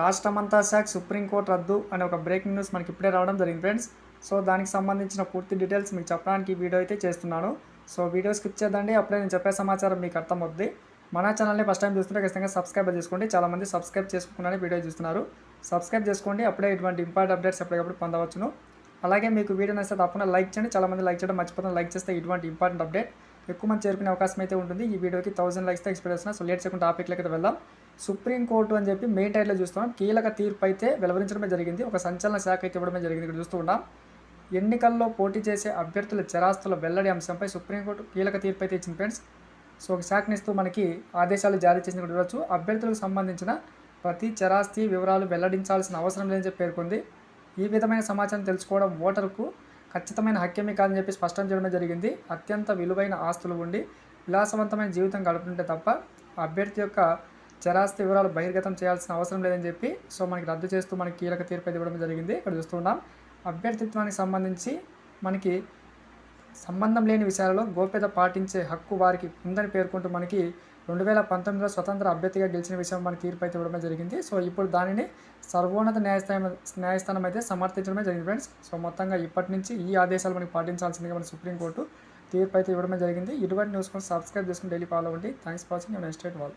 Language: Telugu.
రాష్ట్రమంతా శాఖ సుప్రీంకోర్టు రద్దు అనే ఒక బ్రేకింగ్ న్యూస్ మనకి ఇప్పుడే రావడం జరిగింది ఫ్రెండ్స్ సో దానికి సంబంధించిన పూర్తి డీటెయిల్స్ మీకు చెప్పడానికి వీడియో అయితే చేస్తున్నాను. సో వీడియో స్కిప్ చేద్దండి. అప్పుడే నేను చెప్పే సమాచారం మీకు అర్థమవుద్ది. మన ఛానల్ని ఫస్ట్ టైం చూస్తుంటే ఖచ్చితంగా సబ్స్క్రైబ్ చేసుకోండి. చాలామంది సబ్స్క్రైబ్ చేసుకున్నారని వీడియో చూస్తున్నారు. సబ్స్క్రైబ్ చేసుకోండి. అప్పుడే ఇటువంటి ఇంపార్టెంట్ అప్డేట్స్ ఎప్పటికప్పుడు పొందవచ్చును. అలాగే మీకు వీడియో నచ్చితే తప్పకుండా లైక్ చేయండి. చాలామంది లైక్ చేయడం మర్చిపోతున్న లైక్ చేస్తే ఇటువంటి ఇంపార్టెంట్ అప్డేట్ ఎక్కువ మంది చేరుకునే అవకాశం అయితే ఉంటుంది. ఈ వీడియోకి థౌసండ్ లైక్స్ ఎక్స్పెక్ట్ చేస్తున్నా సో లేట్ సెకండ్ టాపిక్లకి అయితే వెళ్దాం. సుప్రీంకోర్టు అని చెప్పి మెయిన్ టైట్లో చూస్తున్నాం. కీలక తీర్పు అయితే వెలువరించడమే జరిగింది. ఒక సంచలన శాఖ అయితే ఇవ్వడమే జరిగింది. ఇక్కడ చూస్తూ ఉన్నాం. ఎన్నికల్లో పోటీ చేసే అభ్యర్థుల చరాస్తుల వెల్లడి అంశంపై సుప్రీంకోర్టు కీలక తీర్పు అయితే ఇచ్చింది ఫ్రెండ్స్ సో ఒక శాఖనిస్తూ మనకి ఆదేశాలు జారీ చేసిన కూడా చూడవచ్చు అభ్యర్థులకు సంబంధించిన ప్రతి చరాస్తి వివరాలు వెల్లడించాల్సిన అవసరం లేదని చెప్పి పేర్కొంది. ఈ విధమైన సమాచారం తెలుసుకోవడం ఓటర్కు ఖచ్చితమైన హక్యమే కాదని చెప్పి స్పష్టం చేయడం జరిగింది. అత్యంత విలువైన ఆస్తులు ఉండి విలాసవంతమైన జీవితం గడుపుతుంటే తప్ప అభ్యర్థి యొక్క చరాస్తి వివరాలు బహిర్గతం చేయాల్సిన అవసరం లేదని చెప్పి సో మనకి రద్దు చేస్తూ మనకి కీలక తీర్పు ఇవ్వడం జరిగింది. ఇక్కడ చూస్తున్నాం అభ్యర్థిత్వానికి సంబంధించి మనకి సంబంధం లేని విషయాలలో గోప్యత పాటించే హక్కు వారికి ఉందని పేర్కొంటూ మనకి రెండు వేల పంతొమ్మిదిలో స్వతంత్ర అభ్యర్థిగా గెలిచిన విషయం మన తీర్పు అయితే ఇవ్వడమే జరిగింది. సో ఇప్పుడు దానిని సర్వోన్నత న్యాయస్థానం న్యాయస్థానం అయితే సమర్థించడమే జరిగింది ఫ్రెండ్స్ సో మొత్తంగా ఇప్పటి నుంచి ఈ ఆదేశాలు మనకి పాటించాల్సిందిగా మన సుప్రీంకోర్టు తీర్పు అయితే ఇవ్వడమే జరిగింది. ఇటువంటి న్యూస్ కోసం సబ్స్క్రైబ్ చేసుకుని డైలీ ఫాలో అవ్వండి. థ్యాంక్స్ ఫర్ వాచింగ్ నెక్స్ట్ వాళ్ళు